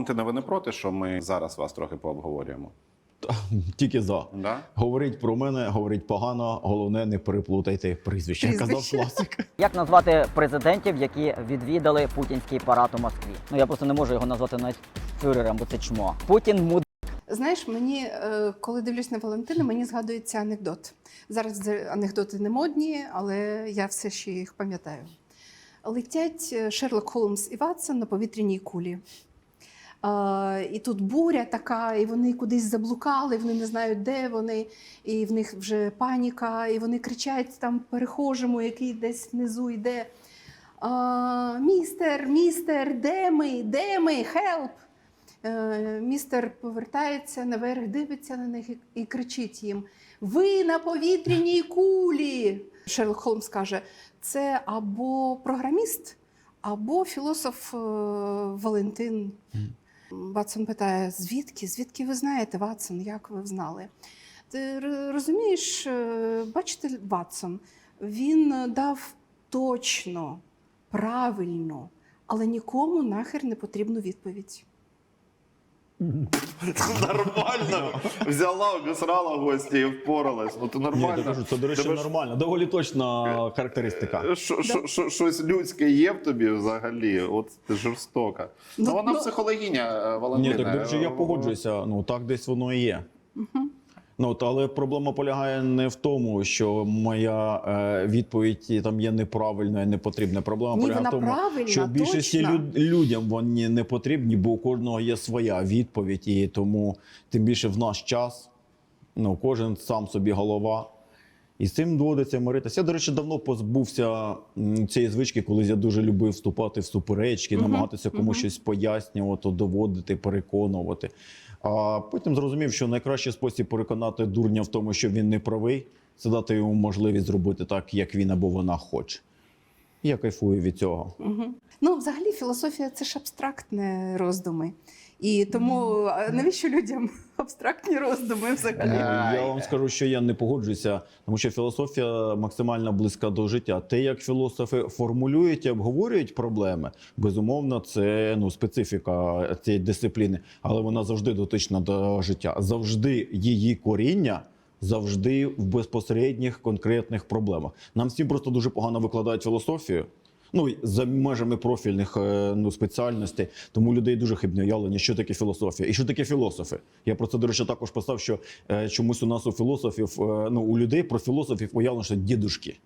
Валентина, ви не проти, що ми зараз вас трохи пообговорюємо? Тільки за. Да? Говорить про мене, говорить погано. Головне, не переплутайте прізвище. як Казав класик. Як назвати президентів, які відвідали путінський парад у Москві? Ну я просто не можу його назвати навіть фюрером, бо це чмо. Путін муд. Знаєш, мені, е, коли дивлюсь на Валентина, мені згадується анекдот. Зараз анекдоти не модні, але я все ще їх пам'ятаю. Летять е, Шерлок Холмс і Ватсон на повітряній кулі. І тут буря така, і вони кудись заблукали, вони не знають, де вони, і в них вже паніка, і вони кричать там перехожому, який десь внизу йде. Містер, містер, де ми? Де ми? Хелп! Е, Містер повертається наверх, дивиться на них і, і кричить їм: Ви на повітряній кулі! Шерлок Холмс каже: це або програміст, або філософ е, Валентин. Ватсон питає: звідки? Звідки ви знаєте, Ватсон? Як ви знали? Ти розумієш, е, бачите, Ватсон, він дав точно, правильно, але нікому нахер не потрібну відповідь. Нормально. Взяла, обісрала гості і впоралась. Ну, то Ні, я кажу, це, до речі, Тебе ж- нормально. Доволі точна характеристика. Що- шо- шо- Щось людське є в тобі взагалі, от ти жорстока. Ну, Ну, вона ну- психологиня, е, Валентина. Ні, так до речі, я погоджуюся. Ну так десь воно і є. Ну, от, але проблема полягає не в тому, що моя е, відповідь там є неправильною, не потрібна. Проблема Ні, полягає в тому, що більшості люд, людям вони не потрібні, бо у кожного є своя відповідь, і тому тим більше в наш час ну, кожен сам собі голова. І з цим доводиться миритися. Я, до речі, давно позбувся цієї звички, коли я дуже любив вступати в суперечки, намагатися комусь щось пояснювати, доводити, переконувати. А потім зрозумів, що найкращий спосіб переконати дурня в тому, що він не правий, це дати йому можливість зробити так, як він або вона хоче. Я кайфую від цього. Угу. Ну, взагалі, філософія це ж абстрактне роздуми. І тому навіщо людям абстрактні роздуми взагалі? Я вам скажу, що я не погоджуюся, тому що філософія максимально близька до життя. Те, як філософи формулюють і обговорюють проблеми, безумовно, це ну специфіка цієї дисципліни, але вона завжди дотична до життя. Завжди її коріння. Завжди в безпосередніх конкретних проблемах. Нам всім просто дуже погано викладають філософію. Ну за межами профільних е, ну, спеціальностей, тому людей дуже хибне уявлення, що таке філософія і що таке філософи. Я про це, до речі, також писав, що е, чомусь у нас у філософів, е, ну у людей про філософів уявлено, що дідушки.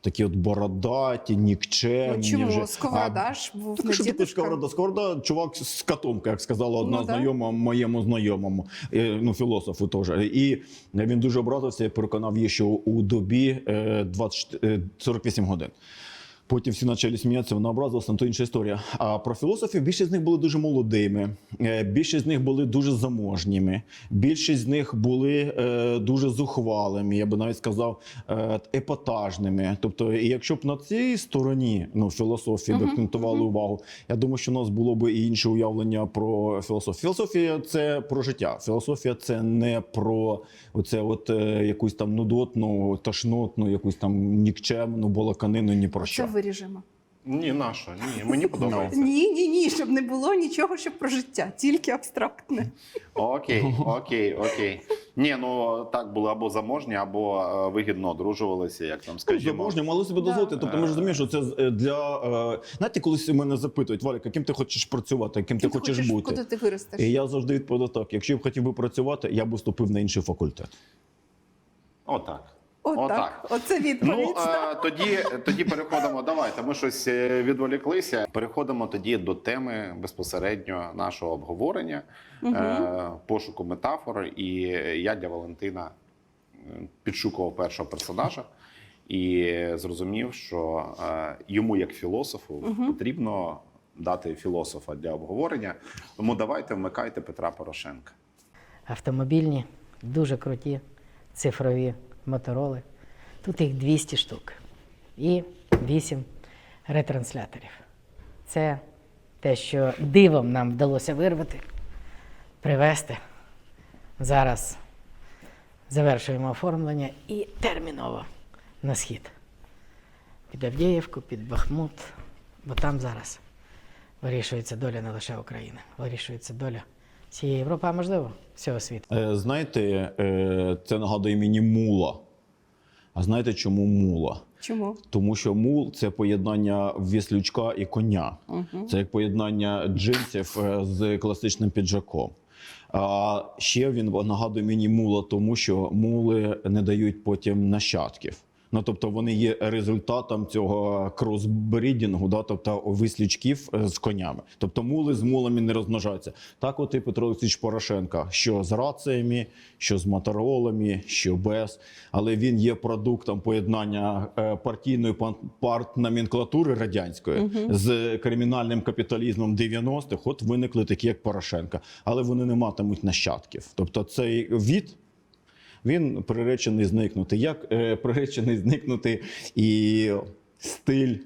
Такі от бородаті, нікчемні. Ну, чому вже. Сковорода ж був Так, не що дідушка? сковорода? Сковорода чувак з котомки, як сказала одна Ну, да. знайома моєму знайомому, ну філософу теж. І він дуже образився і переконав її, що у добі е, 20, е, 48 годин. Потім всі почали сміятися, вона образилася, то інша історія. А про філософів більшість з них були дуже молодими, е, більшість з них були дуже заможніми, більшість з них були е, дуже зухвалими, я би навіть сказав, е, епатажними. Тобто, і якщо б на цій стороні ну, філософії Мгм, акцентували мгм. увагу, я думаю, що у нас було б і інше уявлення про філософію. Філософія це про життя. Філософія це не про оце от е, якусь там нудотну, тошнотну, якусь там нікчемну балаканину, ні про що. Виріжемо. Ні, наша, ні, мені подобається. Ні, ні, ні, щоб не було нічого, щоб про життя, тільки абстрактне. Окей, окей, окей. Ні, ну так були або заможні, або е, вигідно одружувалися, як там, скажімо. заможні, мали собі дозволити. Тобто ми ж розуміємо, що це е, для е, знаєте, колись мене запитують, Валік, яким ти хочеш працювати, яким Ким ти хочеш бути. Куди ти виростеш? І я завжди відповідав так: якщо б хотів би працювати, я б вступив на інший факультет. Отак. Отак. отак. Оце відповідь. Ну е, тоді, тоді переходимо. Давайте. Ми щось е, відволіклися. Переходимо тоді до теми безпосередньо нашого обговорення, е, пошуку метафор. І я для Валентина е, підшукував першого персонажа і зрозумів, що е, йому, як філософу, Мгм. потрібно дати філософа для обговорення. Тому давайте вмикайте Петра Порошенка. автомобільні, дуже круті цифрові мотороли. Тут їх 200 штук і 8 ретрансляторів. Це те, що дивом нам вдалося вирвати, привезти. Зараз завершуємо оформлення і терміново на схід. Під Авдіївку, під Бахмут, бо там зараз вирішується доля не лише України, вирішується доля всієї Європи, а можливо, всього світу. Е, Знаєте, е, це нагадує мені мула. А знаєте, чому мула? Чому? Тому що мул це поєднання віслючка і коня. Угу. Це як поєднання джинсів е, з класичним піджаком. А ще він нагадує мені мула, тому що мули не дають потім нащадків. Ну тобто вони є результатом цього кросбрідінгу, да, тобто вислічків е, з конями. Тобто мули з мулами не розмножаються. Так, от і Петро Олексійович Порошенка, що з раціями, що з моторолами, що без. Але він є продуктом поєднання е, партійної партноменклатури радянської з кримінальним капіталізмом 90-х. От виникли такі, як Порошенка, але вони не матимуть нащадків. Тобто цей від. Він приречений зникнути. Як е, приречений зникнути і стиль,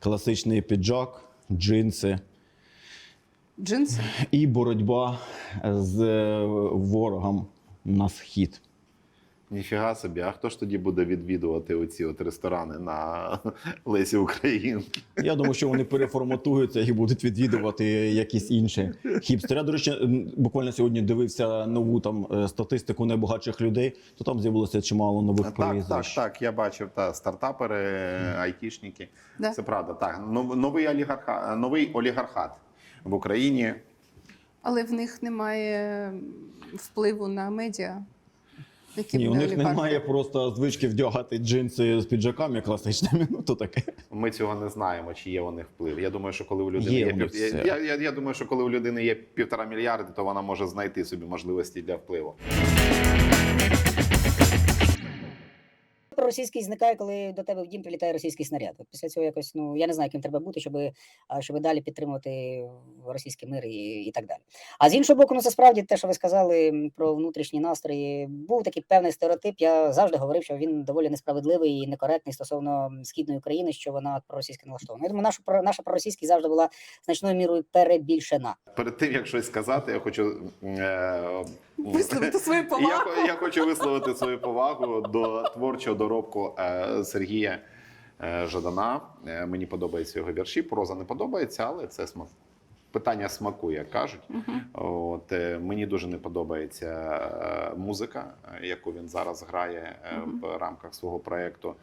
класичний піджак, джинси Джинси. і боротьба з е, ворогом на схід. Ніфіга собі, а хто ж тоді буде відвідувати оці от ресторани на Лесі Українки? Я думаю, що вони переформатуються і будуть відвідувати якісь інші хіпстери. Я, до речі, буквально сьогодні дивився нову там е, статистику найбагатших людей, то там з'явилося чимало нових Так, так, так. Я бачив та стартапери, айтішники. Да. Це правда. Так, новий олігархат, новий олігархат в Україні. Але в них немає впливу на медіа. Які Ні, у них олігархи. немає просто звички вдягати джинси з піджаками класичними. Ну то таке. Ми цього не знаємо, чи є у них вплив. Я думаю, що коли у людини Є є, пів- я, я, я думаю, що коли у людини є півтора мільярди, то вона може знайти собі можливості для впливу. Російський зникає, коли до тебе в дім прилітає російський снаряд. От Після цього якось ну я не знаю, ким треба бути, щоб, щоб далі підтримувати російський мир і, і так далі. А з іншого боку, ну це справді те, що ви сказали про внутрішні настрої. Був такий певний стереотип. Я завжди говорив, що він доволі несправедливий і некоректний стосовно східної України, що вона проросійська налаштована. Я думаю, наша про- наша проросійськість завжди була значною мірою перебільшена. Перед тим як щось сказати, я хочу е, Висловити свою повагу. хо- я хочу висловити свою повагу до творчого доробку е, Сергія е, Жадана. Е, Мені подобаються його вірші. Проза не подобається, але це смак. Питання смаку, як кажуть. От е, мені дуже не подобається музика, яку він зараз грає е, в рамках свого проєкту,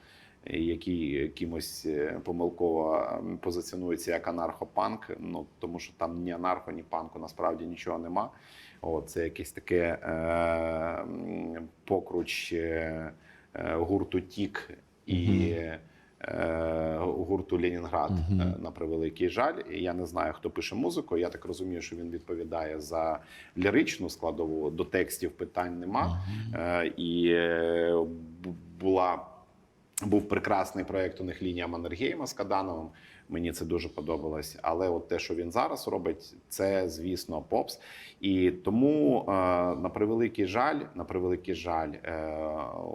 який кимось е, помилково позиціонується як анархопанк. Ну тому що там ні анархо, ні панку насправді нічого нема. От, це якесь таке е, покруч е, гурту Тік і е, гурту Ленінград е, на превеликий жаль. Я не знаю, хто пише музику. Я так розумію, що він відповідає за ліричну складову. До текстів питань нема. Е, І е, була. Був прекрасний проєкт у них лінія Маннергейма з Кадановим. Мені це дуже подобалось. Але от те, що він зараз робить, це звісно попс. І тому е, на превеликий жаль, на превеликий жаль, е,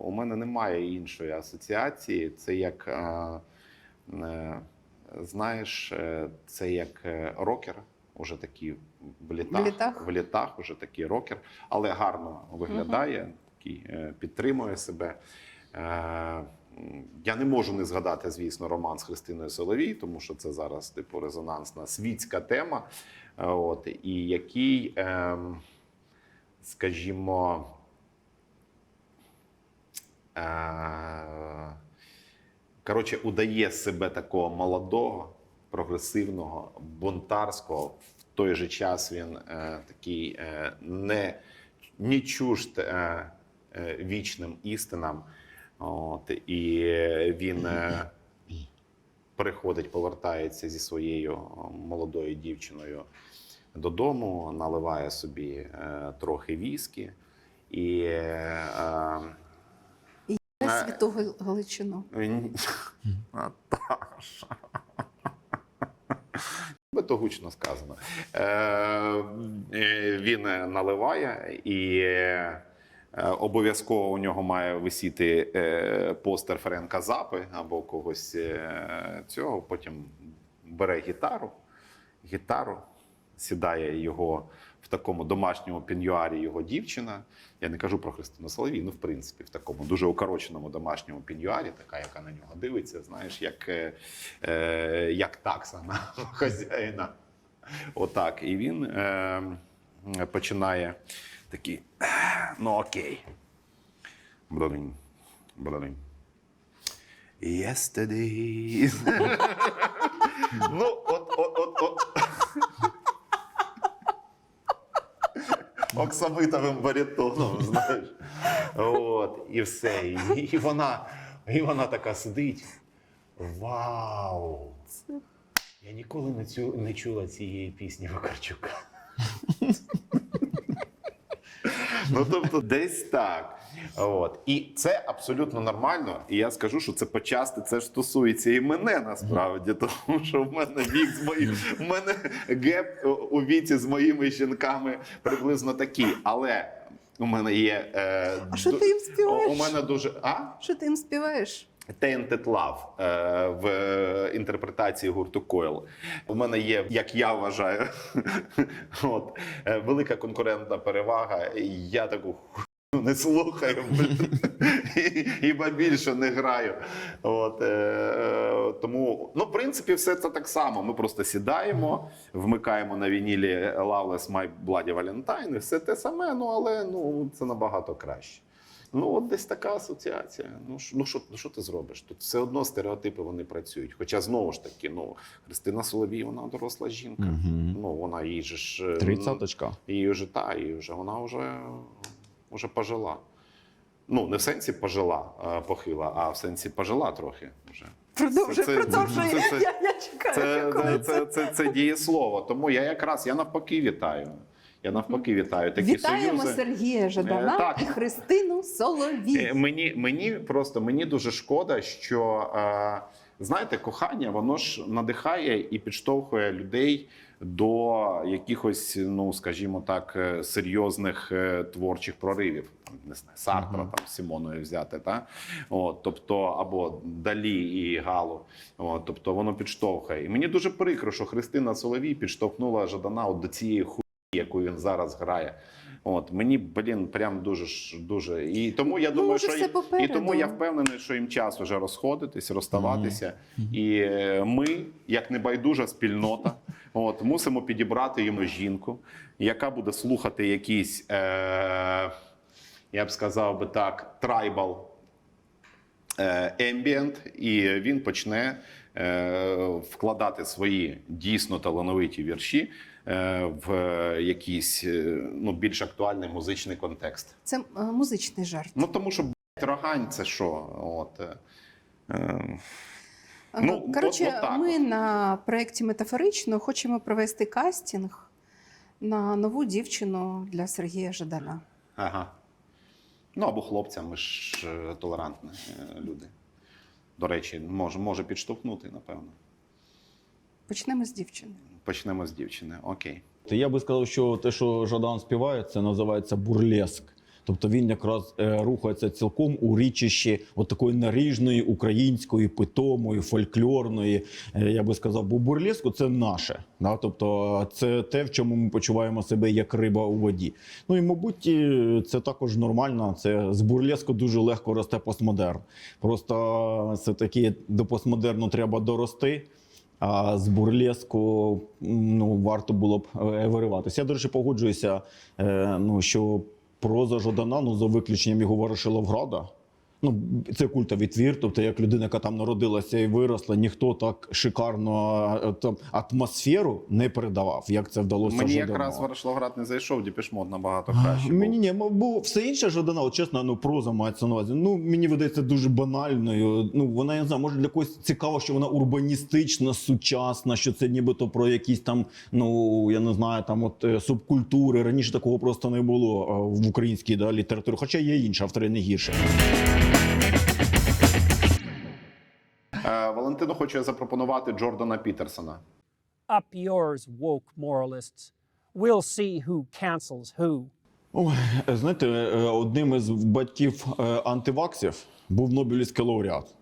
у мене немає іншої асоціації. Це як е, знаєш, це як рокер, уже такий в літах, В літах? в літах, уже такий рокер, але гарно виглядає, такий підтримує себе. Я не можу не згадати, звісно, роман з Христиною Соловій, тому що це зараз типу резонансна світська тема. Е, От і який, ем, скажімо, е, коротше, удає себе такого молодого, прогресивного, бунтарського. В той же час він е, такий е, не, не чужд е, е, вічним істинам. От, і він е, приходить, повертається зі своєю молодою дівчиною додому, наливає собі е, трохи віскі і. Е, е, Святу Гал- Галичину. Наташа. То гучно сказано. Е, е, він е, наливає і е, обов'язково у нього має висіти е, постер Френка Запи або когось е, цього. Потім бере гітару, гітару, сідає його в такому домашньому піньюарі його дівчина. Я не кажу про Христину Соловій, ну в принципі, в такому дуже укороченому домашньому піньюарі, така, яка на нього дивиться, знаєш, як, е, е, як такса на хазяїна. Отак. І він е, починає такий. Ну окей. Блин. Блин. Yesterday. ну, от, от, от, от. Оксамитовим баритоном, знаєш. От, і все. І, і, вона, і вона така сидить. Вау! Я ніколи не, цю, не чула цієї пісні Вакарчука. Ну, тобто, десь так. От. І це абсолютно нормально. І я скажу, що це почасти це ж стосується і мене насправді, тому що в мене вік з моїм, в мене геп у віці з моїми жінками приблизно такий. Але у мене є. Е, А що ти їм співаєш? У мене дуже. А? Що ти їм співаєш? Tainted Love е, в інтерпретації гурту Coil. У мене є, як я вважаю, от, е, велика конкурентна перевага. Я таку не слухаю і більше не граю. От, е, е, тому, ну, в принципі, все це так само. Ми просто сідаємо, вмикаємо на вінілі Loveless My Bloody Valentine, і все те саме, ну але ну, це набагато краще. Ну, от десь така асоціація. Ну, ш- ну що, ну, що ти зробиш? Тут все одно стереотипи вони працюють. Хоча знову ж таки, ну, Христина Соловій, вона доросла жінка. Мгм. Ну, вона їй же ж. е, Тридцяточка. Її вже та, її вже вона вже, вже пожила. Ну, не в сенсі пожила, а похила, а в сенсі пожила трохи вже. Продовжуй, Це- це- це- це- Я, я чекаю. Це, коли це, це, це, це дієслово. Тому я якраз я навпаки вітаю. Я навпаки вітаю такі Вітаємо союзи. Сергія Жадана Е, так. і Христину Соловій. Е, Мені, мені просто мені дуже шкода, що е, знаєте, кохання воно ж надихає і підштовхує людей до якихось, ну скажімо так, серйозних творчих проривів. Там, Не знаю, Сартра Мгм. там з Сімоною взяти, та от, тобто або Далі і Галу. От, тобто воно підштовхує. І мені дуже прикро, що Христина Соловій підштовхнула Жадана от до цієї хуйні, яку він зараз грає. От мені блін, прям дуже дуже. І тому я Ну, думаю, що все і, і тому я впевнений, що їм час вже розходитись, розставатися. І е, ми, як небайдужа спільнота, от мусимо підібрати йому жінку, яка буде слухати якийсь, е, я б сказав би так, трайбал ембієнт, і він почне е, вкладати свої дійсно талановиті вірші в якийсь е, ну, більш актуальний музичний контекст. Це е, музичний жарт. Ну тому що рогань це що? От, е, е, ну, Е, Коротше, от- от так ми от. на проєкті метафорично хочемо провести кастинг на нову дівчину для Сергія Жадана. ага. Ну або хлопцям, ми ж е, толерантні е, люди. До речі, може, може підштовхнути, напевно. Почнемо з дівчини. Почнемо з дівчини. Окей. Я би сказав, що те, що Жадан співає, це називається бурлеск. Тобто він якраз е, рухається цілком у річищі от такої наріжної української, питомої, фольклорної. е, я би сказав, бо бурлеску це наше. Да? Тобто це те, в чому ми почуваємо себе як риба у воді. Ну і мабуть, це також нормально. Це з бурлеску дуже легко росте постмодерн. Просто все таки до постмодерну треба дорости. А з бурлеску ну, варто було б е, вириватися. Я, до речі, погоджуюся, е, ну, що проза Жодана, ну, за виключенням його Ворошиловграда. Ну, це культовий твір, тобто як людина, яка там народилася і виросла, ніхто так шикарно е, там, атмосферу не передавав, як це вдалося Мені Жадану. якраз Ворошиловград не зайшов, Діпішмот набагато краще. Мені ні, бо все інше Жадана, от чесно, ну проза мається на увазі. Ну мені видається дуже банальною. Ну вона я не знаю, може для когось цікаво, що вона урбаністична, сучасна, що це нібито про якісь там, ну я не знаю, там от е, субкультури. Раніше такого просто не було е, в українській да, літературі, хоча є інші автори не гірше. Валентину хоче запропонувати Джордана Пітерсона. Up yours, woke moralists. We'll see who cancels who. Ой, е, знаєте, е, одним із батьків е, антиваксів був Нобелівський лауреат.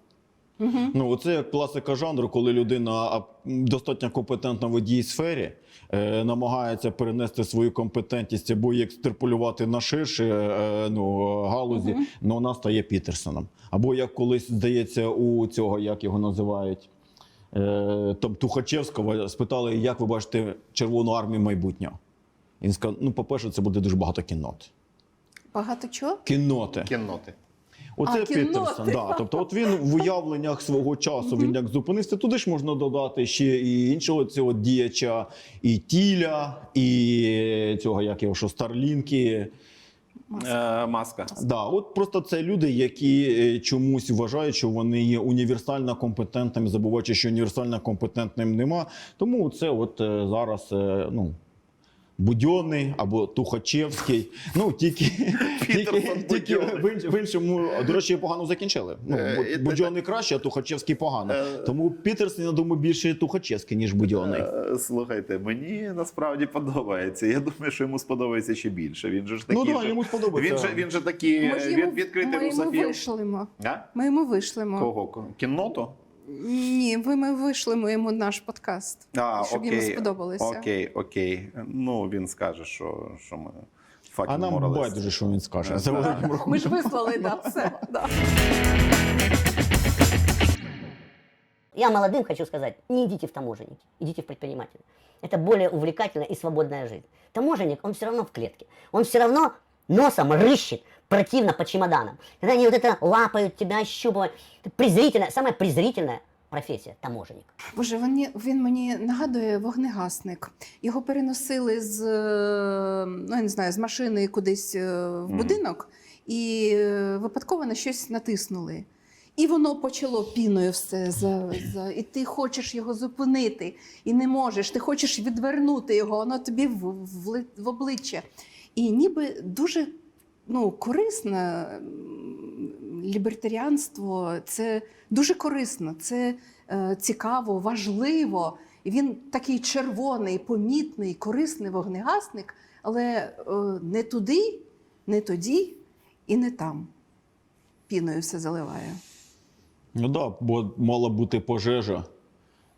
Ну, оце як класика жанру, коли людина достатньо компетентна в одній сфері, е, намагається перенести свою компетентність або її екстраполювати на ширші е, ну, галузі, ну вона стає Пітерсоном. Або як колись здається, у цього, як його називають. е, там Тухачевського спитали, як ви бачите Червону армію майбутнього. Він сказав: ну, по-перше, це буде дуже багато кіннот. Багато чого? Кінноти. Кінноти. Оце. Пітерсон. Да. Тобто, от він в уявленнях свого часу він як зупинився. Туди ж можна додати ще і іншого цього діяча, і тіля, і цього, як його що, Старлінки. Е, маска. Да, от просто це люди, які е, чомусь вважають, що вони є універсально компетентними, забуваючи, що універсально компетентним нема. Тому це от е, зараз ну. Будьонний або Тухачевський. Ну тільки, тільки, тільки в, в іншому, до речі, погано закінчили. Ну, Е, Будьонний краще, а Тухачевський погано. Е, Тому Пітерсон, я думаю, більше Тухачевський, ніж Будьонний. Е, Слухайте, мені насправді подобається. Я думаю, що йому сподобається ще більше. Він же ж Ну такий. так, же- йому сподобається. Він же він же такий Ми ж він йому, відкритий ми йому русофіл. вишлемо. А? Ми йому вишлемо. Кого? Кінноту? Ні, ви ми вишлемо йому наш подкаст, А, щоб окей, йому сподобалося. Окей, окей. Ну він скаже, що, що ми fucking А нам моралисти. байдуже, що він скаже. Е, За так. великим рахунком. Ми ж вислали, да, все. Да. Я молодым хочу сказать, не идите в таможенники, идите в предприниматели. Это более увлекательная и свободная жизнь. Таможенник, он все равно в клетке. Он все равно носом рыщет противно по чемоданам. Когда они вот это лапают тебя, ощупывают. Это презрительная, самая презрительная профессия – таможенник. Боже, він, він мені нагадує вогнегасник. Його переносили з, е, ну, я не знаю, з машини кудись е, в Мгм. будинок і е, випадково на щось натиснули. І воно почало піною все за, за і ти хочеш його зупинити, і не можеш. Ти хочеш відвернути його, воно тобі в, в, ли- в обличчя. І ніби дуже ну, корисне лібертаріанство, це дуже корисно, це е, цікаво, важливо. І він такий червоний, помітний, корисний вогнегасник, але е, не туди, не тоді і не там. Піною все заливає. Ну так, да, бо мала бути пожежа,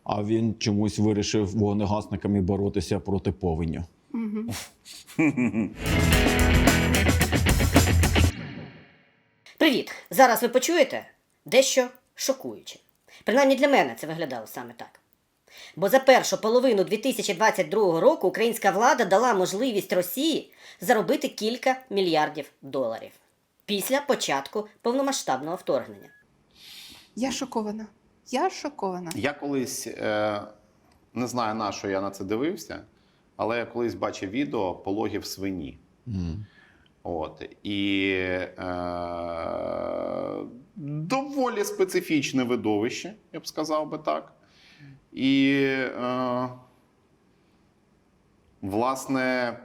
а він чомусь вирішив вогнегасниками боротися проти повеню. Угу. Привіт! Зараз ви почуєте дещо шокуюче. Принаймні для мене це виглядало саме так. Бо за першу половину 2022 року українська влада дала можливість Росії заробити кілька мільярдів доларів після початку повномасштабного вторгнення. Я шокована. Я шокована. Я колись е, не знаю на що я на це дивився, але я колись бачив відео пологів свині. Мгм. От і е, доволі специфічне видовище, я б сказав би так. І е, власне,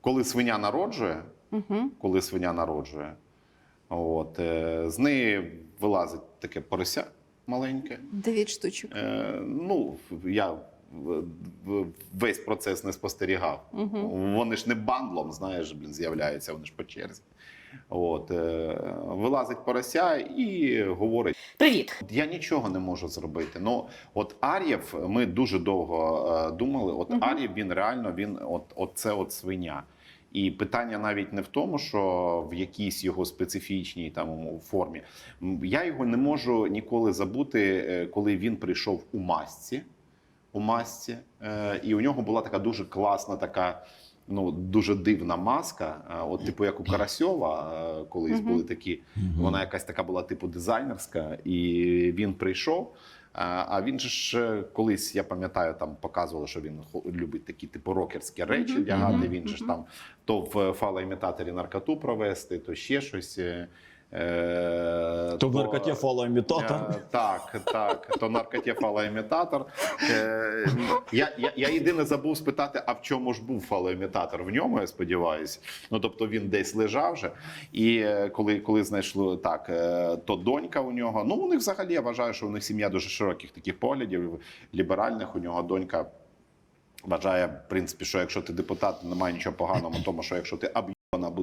коли свиня народжує, Угу. коли свиня народжує, от, е, з неї вилазить таке порося маленьке. Дев'ять штучок. Е, ну, я весь процес не спостерігав. Угу. Вони ж не бандлом, знаєш, блін, з'являються, вони ж по черзі. От, е, вилазить порося і говорить: Привіт! я нічого не можу зробити. Ну, от Ар'єв, ми дуже довго е, думали. От Мгм. Ар'єв, він реально він от, от це от свиня. І питання навіть не в тому, що в якійсь його специфічній там формі. Я його не можу ніколи забути, е, коли він прийшов у масці. У масці, е, і у нього була така дуже класна, така ну дуже дивна маска. е, От, типу, як у Карасьова, е, колись були такі. Вона якась така була типу дизайнерська, і він прийшов. А а він же ж колись, я пам'ятаю, там показували, що він хо- любить такі типу рокерські речі вдягати. Він же ж там то в фалоімітаторі наркоту провести, то ще щось. Е, е, То в наркоті фалоімітатор. Так, так, то наркотіфалоімітатор. Е, Я, я, я єдине забув спитати, а в чому ж був фалоімітатор? В ньому, я сподіваюся. Ну тобто він десь лежав вже. І е, коли, коли знайшли так, то донька у нього. Ну, у них взагалі я вважаю, що у них сім'я дуже широких таких поглядів, ліберальних. У нього донька вважає, в принципі, що якщо ти депутат, немає нічого поганого тому, що якщо ти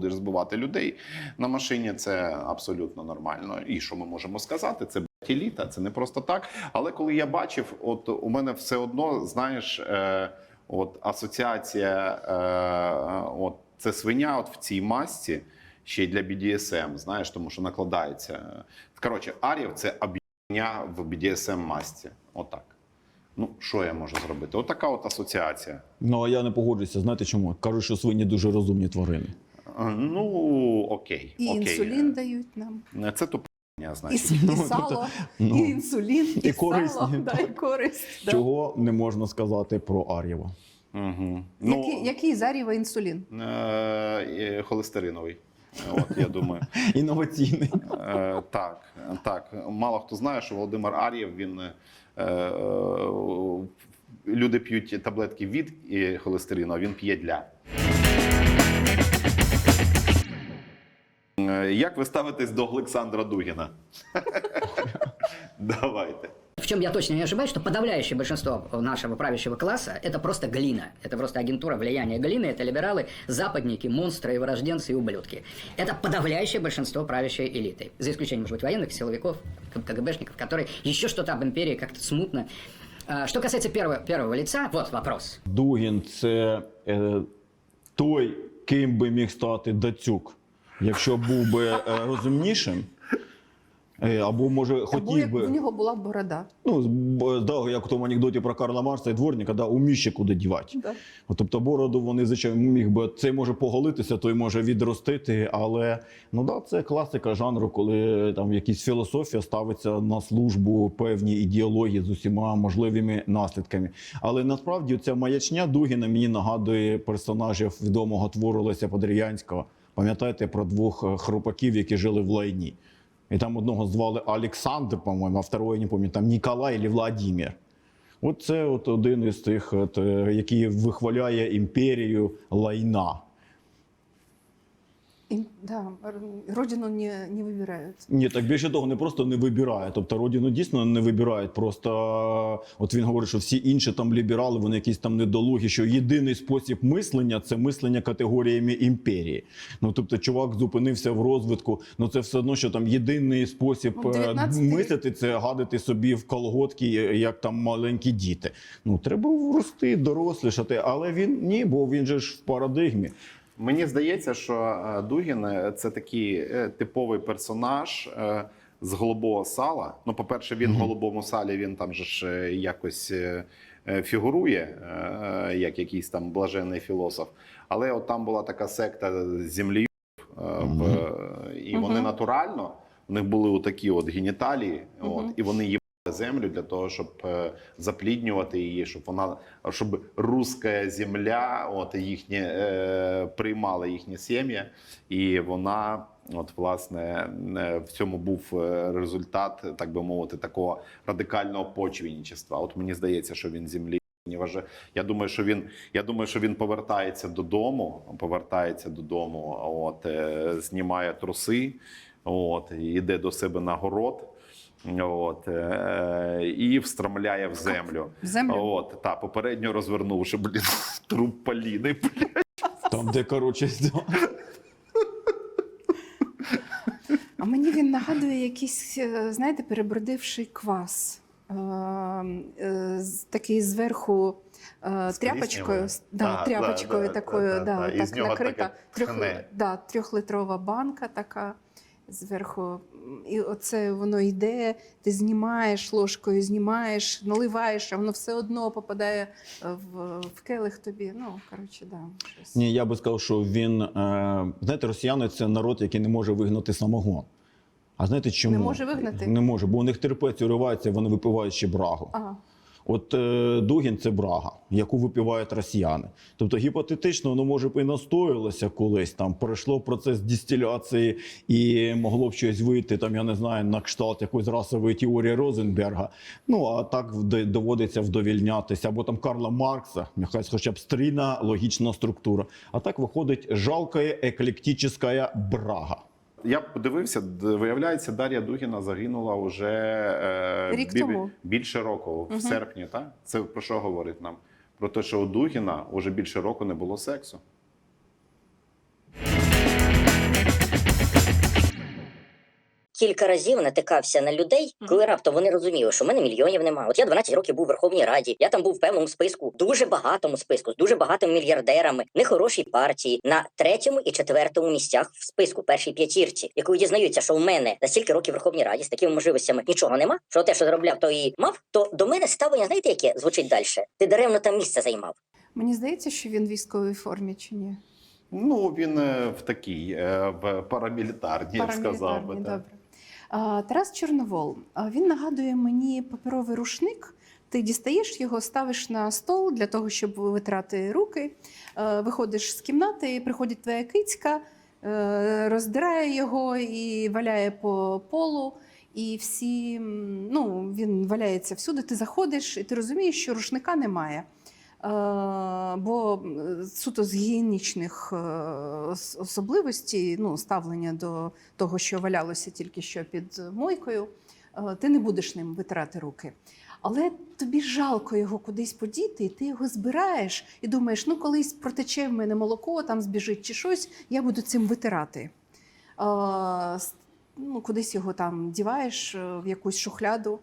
будеш збивати людей на машині, це абсолютно нормально. І що ми можемо сказати? Це еліта, це не просто так. Але коли я бачив, от у мене все одно, знаєш, е, от асоціація, е, от це свиня, от в цій масці. Ще й для BDSM, знаєш, тому що накладається. Коротше, Арів це об'єднаний хуйня в BDSM масці. Отак. Ну, що я можу зробити? Отака от асоціація. Ну а я не погоджуюся. Знаєте чому? Кажуть, що свині дуже розумні тварини. Е, Ну, окей. І окей. інсулін дають нам, Е, Це і, значить. с- і Ну, сало, ну, і інсулін, і, і корисні, сало, да, і користь. да. Чого не можна сказати про Ар'єва? Угу. Який, який зарєва інсулін? е, е, холестериновий. От, я думаю. Інноваційний. Е, так, так. Мало хто знає, що Володимир Ар'єв, він е, е, люди п'ють таблетки від холестерину, а він п'є для. Як ви ставитесь до Олександра Дугіна? Давайте. В чем я точно не ошибаюсь, что подавляющее большинство нашего правящего класса – это просто глина. Это просто агентура влияния глины. Это либералы, западники, монстры, вырожденцы и ублюдки. Это подавляющее большинство правящей элиты. За исключением, может быть, военных, силовиков, К- КГБшников, которые еще что-то об империи как-то смутно. А, Что касается первого, первого лица, вот вопрос. Дугін це е, той, ким би міг стати Дацюк, якщо був би е, розумнішим. Е, Або може Або хотів як би. в нього була борода. Ну, да, як в тому анекдоті про Карла Марса і дворника, да, уміще куди дівати. Да. Тобто бороду вони, звичайно, міг би цей може поголитися, той може відростити, але ну да, це класика жанру, коли там якісь філософія ставиться на службу певній ідеології з усіма можливими наслідками. Але насправді ця маячня Дугіна мені нагадує персонажів відомого твору Леся Подріянського. Пам'ятаєте про двох е, хрупаків, які жили в лайні? І там одного звали Олександр, по-моєму, а второго я не пам'ятаю, Ніколай чи Владимир. От це от один із тих, от, е, який вихваляє імперію лайна. І, да, родину не, не вибирають. Ні, так більше того, не просто не вибирає. Тобто родину дійсно не вибирають. Просто от він говорить, що всі інші там ліберали, вони якісь там недолугі, що єдиний спосіб мислення це мислення категоріями імперії. Ну тобто, чувак зупинився в розвитку. Ну це все одно, що там єдиний спосіб Ну, е, 19-й мислити це гадити собі в колготки, е, як там маленькі діти. Ну треба рости, дорослішати, але він ні, бо він же ж в парадигмі. Мені здається, що е, Дугін е, це такий е, типовий персонаж з голубого сала. Ну, по-перше, він в голубому салі він там же ж якось фігурує, як якийсь там блаженний філософ. Але от там була така секта землі, і вони натурально. У них були отакі от геніталії, от, і вони їбали землю для того, щоб е, запліднювати її, щоб вона щоб руська земля, от їхнє е, приймала їхні сім'ї, і вона, от власне, е, в цьому був результат, так би мовити, такого радикального почвінничества. От мені здається, що він землі. вважає. Я думаю, що він я думаю, що він повертається додому. Повертається додому, от знімає труси, от іде до себе на город. От е, і встромляє в землю. В землю? От та попередньо розвернувши блін труп Поліни. блін. Там, де коротше, А мені він нагадує якийсь, е, знаєте, перебродивший квас. Е, Такий зверху тряпочкою, да, тряпочкою такою, да, да, да, так накрита. Трьох, да, трьохлитрова банка така зверху. І оце воно йде, ти знімаєш ложкою, знімаєш, наливаєш, а воно все одно попадає е, в, в келих тобі. Ну, коротше, да, щось. Ні, я би сказав, що він. Е, знаєте, росіяни це народ, який не може вигнати самогон. А знаєте чому? Не може вигнати? Не може, бо у них терпець уривається, вони випивають ще брагу. Ага. От е, Дугін це брага, яку випивають росіяни. Тобто гіпотетично воно може б і настоїлося колись, там пройшло процес дистиляції і могло б щось вийти, там, я не знаю, на кшталт якоїсь расової теорії Розенберга. Ну а так доводиться вдовільнятися, або там Карла Маркса, нехай хоча б стрійна логічна структура. А так виходить жалкая еклектична брага. Я подивився, виявляється, Дар'я Дугіна загинула вже е, Рік бі- тому. більше року, в Мгм. серпні. Так? Це про що говорить нам? Про те, що у Дугіна вже більше року не було сексу. Кілька разів натикався на людей, коли раптом вони розуміли, що в мене мільйонів немає. От я 12 років був в Верховній Раді. Я там був в певному списку, дуже багатому списку, з дуже багатими мільярдерами, нехорошій партії на третьому і четвертому місцях в списку першій п'ятірці. І коли дізнаються, що в мене за стільки років в Верховній Раді з такими можливостями нічого нема, що те, що заробляв, то і мав, то до мене ставлення, знаєте, яке звучить далі? Ти даремно там місце займав. Мені здається, що він в військовій формі чи ні? Ну, він е, в такій, е, в парамілітарній, я б сказав би. Добре. Тарас Чорновол. Він нагадує мені паперовий рушник. Ти дістаєш його, ставиш на стол для того, щоб витрати руки. Виходиш з кімнати, приходить твоя кицька, е, роздирає його і валяє по полу. І всі, ну, він валяється всюди. Ти заходиш, і ти розумієш, що рушника немає. Е, Бо суто з гігієнічних е, особливостей, ну, ставлення до того, що валялося тільки що під мойкою, е, ти не будеш ним витирати руки. Але тобі жалко його кудись подіти, і ти його збираєш і думаєш, ну колись протече в мене молоко, там збіжить чи щось, я буду цим витирати. Ну, кудись його там діваєш в якусь шухляду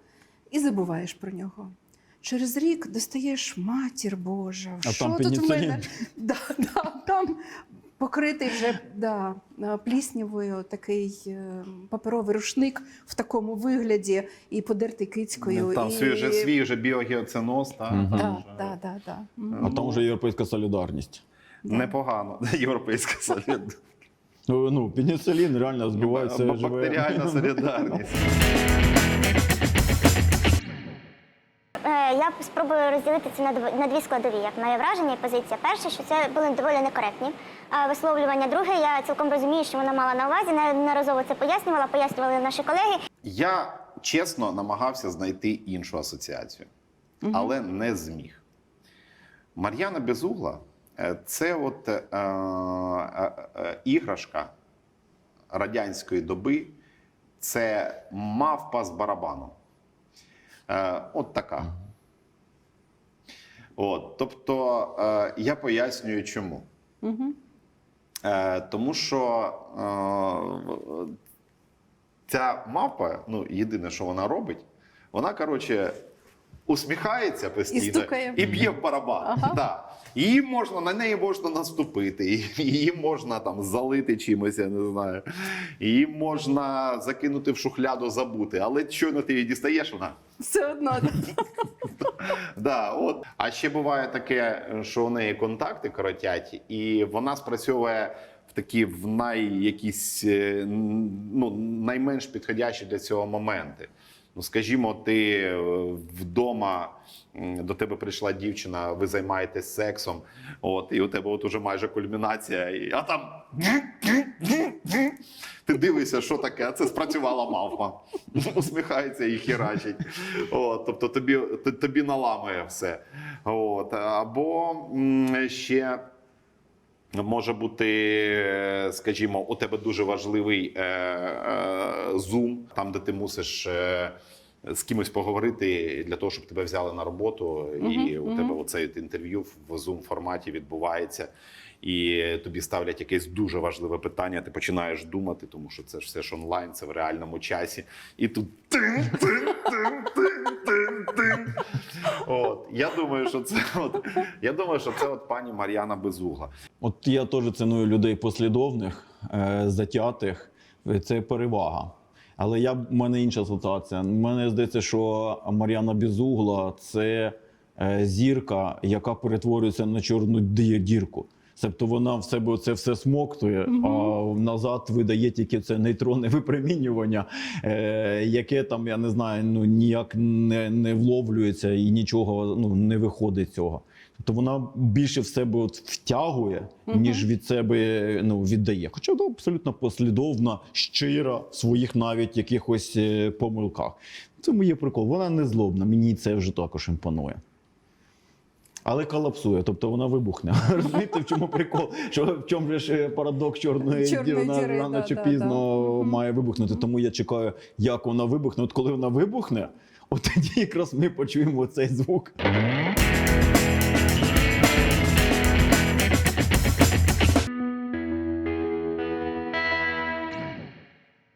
і забуваєш про нього. Через рік достаєш матір Божа. А що там тут в мене? Да, да, там покритий вже да, пліснявою такий е, паперовий рушник в такому вигляді і подертий кицькою. Там і... свій вже свій вже біогеоциноз, так? Мгм. там Да, вже да, да, да. А там вже європейська солідарність. Да. Непогано. Європейська солідарність. Ну, ну пеніцилін реально збивається Бактеріальна солідарність. Я спробую розділити це на дві складові, як моє враження і позиція. Перше, що це були доволі некоректні висловлювання. Друге, я цілком розумію, що вона мала на увазі. Неодноразово це пояснювала, пояснювали наші колеги. Я чесно намагався знайти іншу асоціацію, Мгм. але не зміг. Мар'яна Безугла е, це от е, е, е, іграшка радянської доби, це мавпа з барабаном. Е, от така. От, тобто е, я пояснюю, чому. Угу. Е, тому що е, ця мапа, ну, єдине, що вона робить, вона, коротше, усміхається постійно І і б'є в барабан. Ага. Да. Її можна, на неї можна наступити, її можна там залити чимось, я не знаю. Її можна закинути в шухляду, забути. Але щойно ти її дістаєш, вона Все одно. да. От. А ще буває таке, що у неї контакти коротять, і вона спрацьовує в такі в най якісь е, ну, найменш підходящі для цього моменти. Ну, скажімо, ти е, вдома до тебе прийшла дівчина, ви займаєтесь сексом, от, і у тебе от уже майже кульмінація, і, а там. Ти дивишся, що таке, це спрацювала мавпа. Усміхається і хірачить. От, тобто тобі, тобі наламує все. От. Або ще. Може бути, е, скажімо, у тебе дуже важливий е, е, зум, там, де ти мусиш е, з кимось поговорити для того, щоб тебе взяли на роботу, і Мгм, у мгм. тебе оце інтерв'ю в зум форматі відбувається, і тобі ставлять якесь дуже важливе питання. Ти починаєш думати, тому що це ж все ж онлайн, це в реальному часі, і тут тин, тин, тин, От я думаю, що це от я думаю, що це от пані Мар'яна Безугла. От я теж ціную людей послідовних, е, затятих. Це перевага. Але я, в мене інша ситуація. Мене здається, що Мар'яна Безугла це е, зірка, яка перетворюється на чорну ді- дірку. Тобто вона в себе це все смоктує, а назад видає тільки це нейтронне випромінювання, е, яке там, я не знаю, ну ніяк не, не вловлюється і нічого ну, не виходить цього. Тобто вона більше в себе от втягує, Мгм. ніж від себе ну, віддає. Хоча вона абсолютно послідовна, щира в своїх навіть якихось е, помилках. Це моє прикол. Вона не злобна, мені це вже також імпонує. Але колапсує, тобто вона вибухне. Розумієте, в чому прикол? Що в чому ж е, парадокс чорної, Чорної діри, вона діри, рано да, чи да, пізно да. Має вибухнути. Тому я чекаю, як вона вибухне. От коли вона вибухне, от тоді якраз ми почуємо цей звук.